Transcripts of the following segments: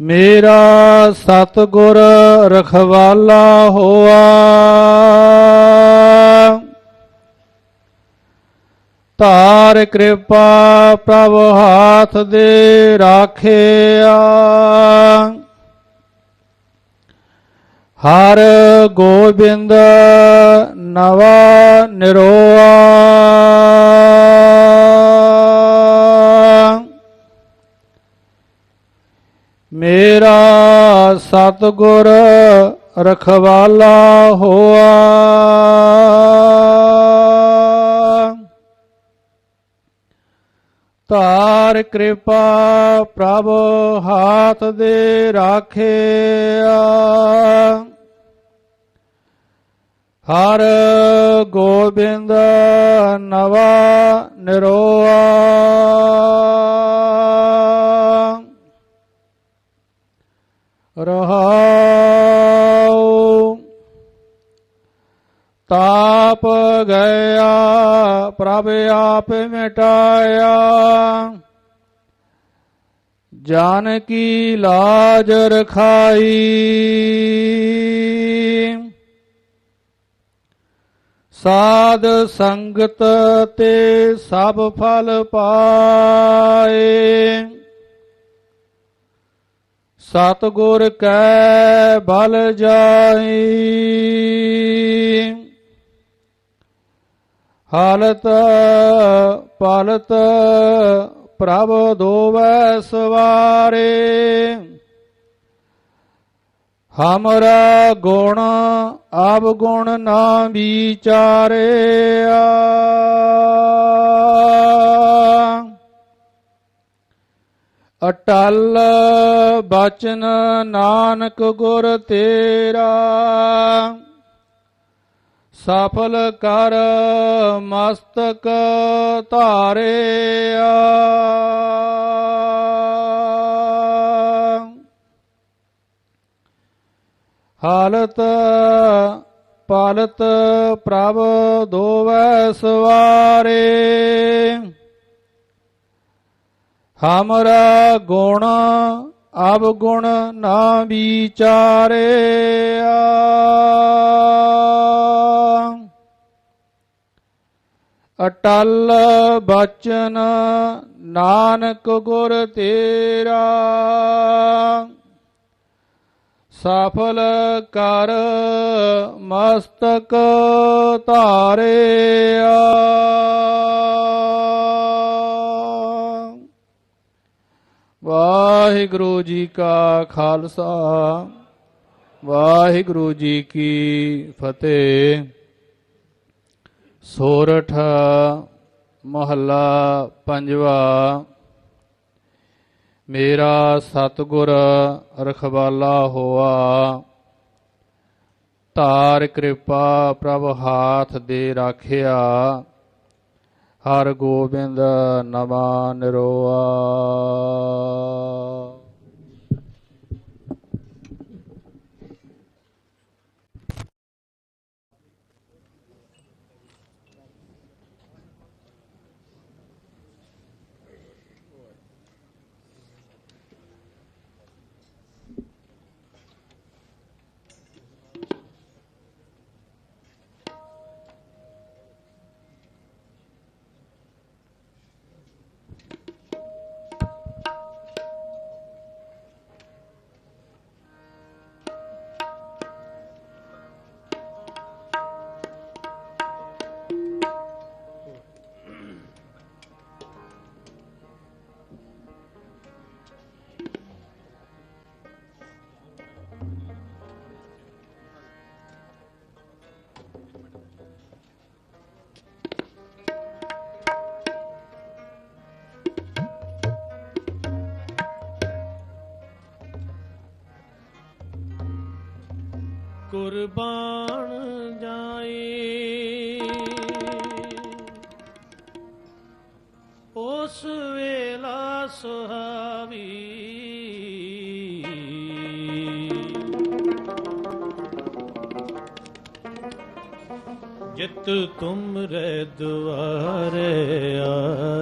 ਮੇਰਾ ਸਤਗੁਰ ਰਖਵਾਲਾ ਹੋਆ। ਧਾਰ ਕਿਰਪਾ ਪ੍ਰਭ ਹਾਥ ਦੇ ਰਾਖਿਆ। ਹਰ ਗੋਬਿੰਦ ਨਵਾ ਨਿਰੋਆ। ਮੇਰਾ ਸਤਗੁਰ ਰਖਵਾਲਾ ਹੋਆ। ਧਾਰ ਕਿਰਪਾ ਪ੍ਰਭ ਹਾਥ ਦੇ ਰਾਖਿਆ। ਹਰ ਗੋਬਿੰਦ ਨਵਾ ਨਿਰੋਆ। ਰਹਾਉ। ਤਾਪ ਗਿਆ, ਪ੍ਰਭ ਆਪ ਮਿਟਾਇਆ। ਜਾਨ ਕੀ ਲਾਜ ਰਖਾਈ। ਸਾਧ ਸੰਗਤ ਤੇ ਸਭ ਫਲ ਪਾਏ। ਸਤਗੁਰ ਕੈ ਬਲ ਜਾਈ। ਹਾਲਤ ਪਾਲਤ ਪ੍ਰਭ ਦੋਵੈ ਸਵਾਰੇ। ਹਮਰਾ ਗੁਣ ਆਬ ਗੁਣ ਨਾ ਵਿਚਾਰਿਆ। ਅਟਲ ਬਚਨ ਨਾਨਕ ਗੁਰ ਤੇਰਾ। ਸਫਲ ਕਰ ਮਸਤਕ ਧਾਰਿਆ। ਹਾਲਤ ਪਾਲਤ ਪ੍ਰਭ ਦੋਵੈ ਸਵਾਰੇ। ਹਮਰਾ ਗੁਣ ਅਬ ਗੁਣ ਨਾ ਵਿਚਾਰਿਆ ਅਟਲ ਬਚਨ ਨਾਨਕ ਗੁਰ ਤੇਰਾ। ਸਫਲ ਕਰ ਮਸਤਕ ਧਾਰਿਆ ਵਾਹਿਗੁਰੂ ਜੀ ਕਾ ਖਾਲਸਾ, ਵਾਹਿਗੁਰੂ ਜੀ ਕੀ ਫਤਿਹ। ਸੋਰਠ ਮਹੱਲਾ ਪੰਜਵਾ, ਮੇਰਾ ਸਤਗੁਰ ਰਖਵਾਲਾ ਹੋਆ। ਧਾਰ ਕਿਰਪਾ ਪ੍ਰਭ ਹਾਥ ਦੇ ਰਾਖਿਆ। ਹਰ ਗੋਬਿੰਦ ਨਵਾ ਨਿਰੋਆ। ਕੁਰਬਾਨ ਜਾਏ। ਉਸ ਵੇਲਾ ਸੁਹਾਵੀ। ਜਿਤ ਤੁਮਰੇ ਦੁਆਰੇ ਆਇਆ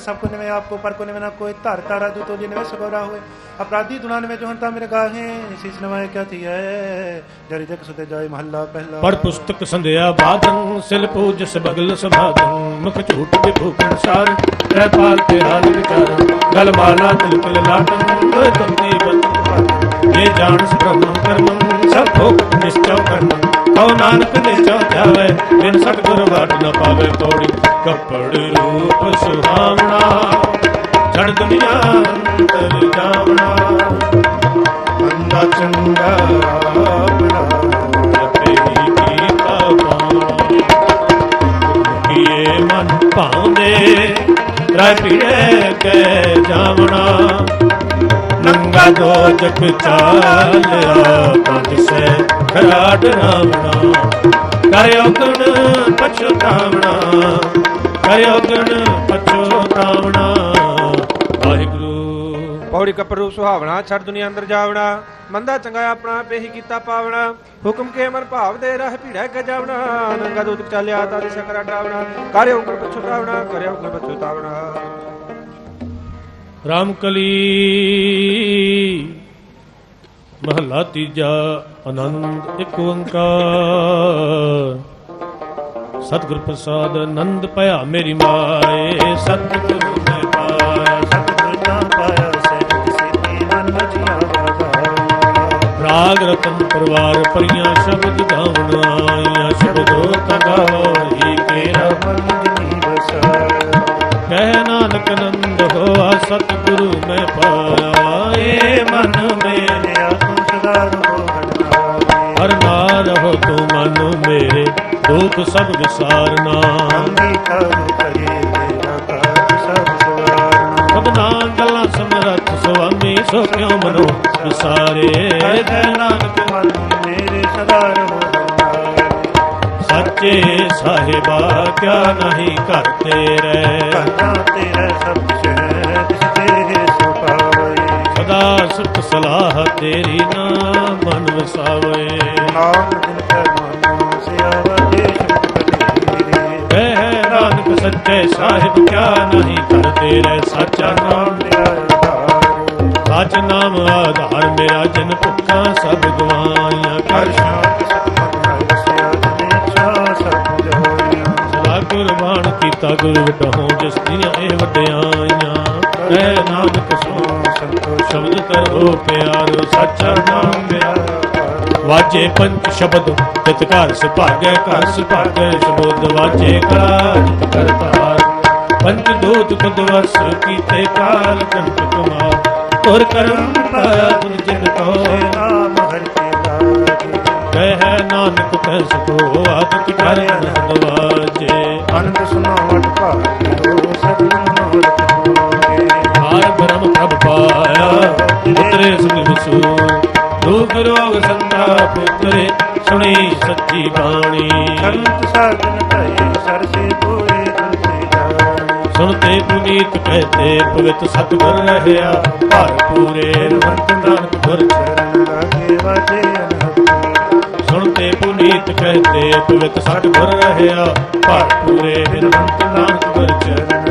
सबको निवे आपको पर को निवे ना कोई धर तारा जो तो निवे सगोरा हुए अपराधी दुना निवे जो हंता मेरे गाहे शीस नवाए क्या थी है जरी जग सुते जाए महल्ला पहला ਪੜ ਪੁਸਤਕ ਸੰਧਿਆ ਬਾਦਨ ਸਿਲ ਪੂਜਸ ਬਗਲ ਸਮਾਦਨ ਮੁਖ ਝੂਠ ਦੇ ਭੂਖਣ ਸਾਰ ਰਹਿ ਪਾਲ ਤੇ ਹਾਲ ਵਿਚਾਰ ਗਲ ਮਾਲਾ ਤਿਲ ਤਿਲ ਲਾਟਨ ਓਏ ਤੰਦੀ ਬਤ ਇਹ ਜਾਣ ਬ੍ਰਹਮ ਕਰਮੰ ਸਭ ਭੋਗ ਨਿਸ਼ਚੈ ਕਰਮ ਕਉ ਨਾਨਕ ਨਿਚੋ ਜਾਵੇ ਬਿਨ ਸਤਿਗੁਰ ਬਾਟ ਨ ਪਾਵੇ ਪੌੜੀ ਕੱਪੜ ਰੂਪ ਸੁਹਾਵਣਾ, ਜੜ ਦੁਨੀਆ ਅੰਦਰ ਜਾਵਣਾ। ਅੰਦਾ ਚੰਗਾ ਆਪਣਾ ਰਤੇ ਹੀ ਕੀ ਪਾਵਾਂ ਕੀਏ ਮਨ ਭਾਉਂਦੇ, ਰਹਿ ਪੀੜੇ ਕੇ ਜਾਵਣਾ। ਨੰਗਾ ਦੋ ਜਗ ਚਾਲਿਆ ਪੰਜ ਸੇ ਖਰਾਟ ਰਾਵਣਾ। ਕਰਿਓ ਕਣ ਪਛਤਾਵਣਾ। ਕਰਿਓ ਗੁਣ ਪਛਤਾਵਣਾ ਵਾਹਿਗੁਰੂ। ਪੌੜੀ ਕੱਪੜ ਰੂਪ ਸੁਹਾਵਣਾ ਛੜ ਦੁਨੀਆ ਅੰਦਰ ਜਾਵਣਾ। ਮੰਦਾ ਚੰਗਾ ਆਪਣਾ ਆਪੇ ਹੀ ਕੀਤਾ ਪਾਵਣਾ। ਹੁਕਮ ਕੇ ਮਨ ਭਾਵ ਦੇ ਰਹਿ ਭੀੜੈ ਕੇ ਜਾਵਣਾ। ਨੰਗਾ ਦੂਤ ਚਾਲਿਆ ਤਾਂ ਦਿਸ਼ਾ ਕਰਾ ਡਰਾਵਣਾ ਕਰਿਓ ਹੁਕਮ ਪਛਤਾਵਣਾ ਕਰਿਓ ਹੁਕਮ ਪਛਤਾਵਣਾ ਰਾਮਕਲੀ ਮਹਲਾ ਤੀਜਾ ਆਨੰਦ ਇੱਕ ਓੰਕਾਰ। ਸਤਿਗੁਰ ਪ੍ਰਸਾਦ ਆਨੰਦ ਭਇਆ ਮੇਰੀ ਮਾਏ ਸਤਿਗੁਰ ਮੈਂ ਰਤਨ ਪਰਵਾਰ ਪਰੀਆਂ ਸ਼ਬਦ ਗਾਵਣਾ ਸਭ ਵਿਸਾਰਨਾ ਅੰਗੀਕਾਰ ਕਰੇ ਮੇਰਾ ਕਾਜ ਸਭ ਸਵਾਰਨਾ। ਸਭਨਾ ਗੱਲਾਂ ਸਮਰੱਥ ਸੁਆਮੀ ਸੋ ਕਿਉ ਮਨੋ ਵਿਸਾਰੇ। ਹੈ ਨਾਨਕ ਮਨ ਮੇਰੇ ਸਦਾ ਰਹੋ ਸੱਚੇ ਸਾਹਿਬਾ ਕਿਆ ਨਹੀਂ ਘਰ ਤੇਰੇ ਕਰਨਾ ਤੇਰਾ ਸਭ ਕੁਛ ਹੈ ਜਿਸ ਤੇ ਸੁਪਾਵੇ ਸਦਾ ਸੁਖ ਸਲਾਹ ਤੇਰੀ ਨਾ ਮਨ ਵਸਾਵੇ ਨਾਮ ਜਿਨ ਕੈ ਮਨ ਸਿਆਵਾ ਸੱਚੇ ਸਾਹਿਬ ਕਿਆ ਨਹੀਂ ਘਰ ਤੇਰੇ ਸਾਚਾ ਨਾਮ ਮੇਰਾ ਆਧਾਰ। ਨਾਮ ਆਧਾਰ ਮੇਰਾ ਜਨ ਭੁੱਖਾਂ ਸਭ ਗਵਾਈਆਂ ਕਰ। ਸ਼ਾਂਤ ਸਤਮਨ ਕੀਤਾ ਗੁਰੂ ਵਟਹੁ ਜਿਸ ਦੀਆਂ ਇਹ ਵਡਿਆਈਆਂ। ਕਹਿ ਨਾਨਕ ਸੋ ਸੰਤੋਸ਼ ਸ਼ਬਦ ਕਰੋ ਪਿਆਰੋ, ਸੱਚਾ ਨਾਮ ਪਿਆਰਾ ਵਾਜੇ ਪੰਜ ਸ਼ਬਦ, ਤਿਤ ਸੁਭਾਗੈ, ਘਰ ਸੁਭਾਗੈ ਸ਼ਬਦ ਵਾਜੇ ਕਾ ਜਿਤ ਕਰ ਧਾਰ ਪੰਜ ਕੀਤੇ ਕਾਲ ਕੰਟ ਕੁਮਾਰ। ਤੁਰ ਕਰਮ ਪਾਇਆ ਜਿਨ ਕੋ ਨਾਮ ਹਰਿ ਕੇ ਲਾਗੇ ਕਹਿ ਨਾਨਕ ਤੈ ਸੁਖੋ ਆਦਿ ਕਰ ਅਨੰਦ ਵਾਜੇ ਅਨੰਦ ਸੁਨਾਵਟ ਭਾਗਿਓ ਦੁਖ ਰੋਗ ਸੰਤਾਪ ਪੁੱਤਰੇ ਸੁਣੀ ਸੱਚੀ ਬਾਣੀ। ਸੰਤ ਸਾਧਨ ਭਏ ਸਰਸੇ ਪੂਰੇ ਦੁਰਤੇ ਜਾਣੀ। ਸੁਣਤੇ ਪੁਨੀਤ ਕਹਤੇ ਪਵਿੱਤ ਸਤਿਗੁਰ ਰਹਿਆ ਭਰ ਪੂਰੇ ਰਵੰਤ ਨਾਨਕ ਗੁਰ ਚਰਨ ਲਾਗੇ ਵਾਜੇ ਅਨਹਦ ਸੁਣਤੇ ਪੁਨੀਤ ਕਹਤੇ ਪਵਿੱਤ ਸਤਿਗੁਰ ਰਹਿਆ ਭਰ ਪੂਰੇ ਬਿਨਵੰਤ ਨਾਨਕ ਗੁਰ ਚਰਨ